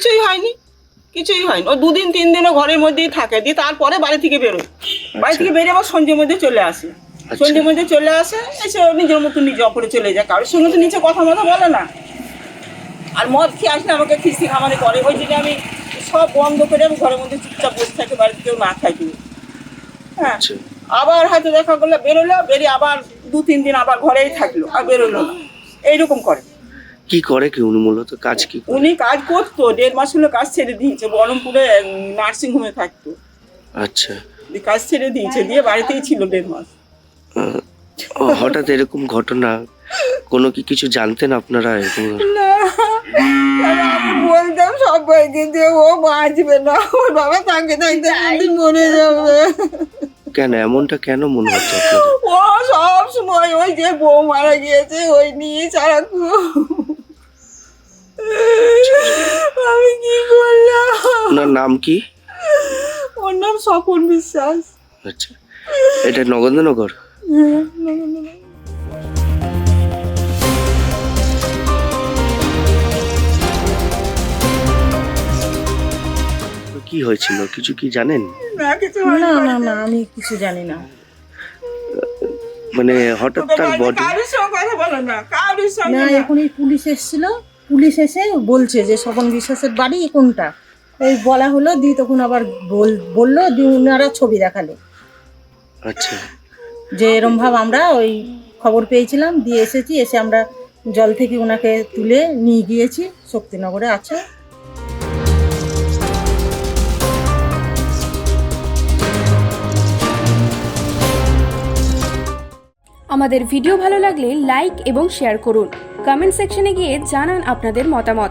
কিছুই হয়নি কিছুই হয়নি। ও দুদিন তিন দিনও ঘরের মধ্যেই থাকে দিয়ে তারপরে বাড়ি থেকে বেরোয়। বাড়ি থেকে বেরিয়ে আবার সন্ধ্যের মধ্যে চলে আসে। সন্ধ্যের মধ্যে চলে আসে এসে ও নিজের মতো নিজে অপরে চলে যায়। কারোর সঙ্গে তো নিচে কথা মতো বলে না। আর মদ খেয়ে আসলে আমাকে খিস্তি খামারে করে। ওই জন্য আমি সব বন্ধ করে আমি ঘরের মধ্যে চুপচাপ বসে থাকি বাড়িতে কেউ না থাকি। হ্যাঁ। আচ্ছা। আবার হয়তো দেখা করলে বেরোলো বেরিয়ে আবার দু তিন দিন আবার ঘরেই থাকল আর বেরোলো না। এইরকম করে। কি করে কি উনি মূলত কাজ কি করে? উনি কাজ করতো দেড় মাস হলো কাজ ছেড়ে দিয়েছে বহরমপুরে নার্সিং হোমে থাকতো। আচ্ছা। দিয়ে কাজ ছেড়ে দিয়েছে দিয়ে বাড়িতেই ছিল দেড় মাস। আহ, হঠাৎ এরকম ঘটনা কোনো কি কিছু জানতেন আপনারা এরকম? না তাহলে আমি বলতাম সবাইকে যে ও বাঁচবে না ওর বাবা থাকতে থাকতে একদিন মরে যাবে। কেন এমনটা কেন মনে হচ্ছে আপনাদের? ও সব সময় ওই যে বউ মারা গিয়েছে ওই নিয়ে সারাক্ষণ আমি কি করলাম ওনার নাম কি? ওর নাম স্বপন বিশ্বাস। আচ্ছা। এটা নগেন্দ্রনগর? হ্যাঁ। কি হয়েছিল? কিছু কি জানেন? না কিছু না না না আমি কিছু জানি না। মানে হঠাৎ তার বডি না কারোর না। এখন এই পুলিশ এসেছিল। পুলিশ এসে বলছে যে স্বপন বিশ্বাসের বাড়ি কোনটা? এই বলা হলো দিয়ে তখন আবার বল- বলল দিয়ে ওনারা ছবি দেখাল। আচ্ছা। যে এরম ভাব আমরা ওই খবর পেয়েছিলাম দিয়ে এসেছি এসে আমরা জল থেকে ওনাকে তুলে নিয়ে গিয়েছি শক্তিনগরে আছে। আমাদের ভিডিও ভালো লাগলে লাইক এবং শেয়ার করুন। কমেন্ট সেকশনে গিয়ে জানান আপনাদের মতামত।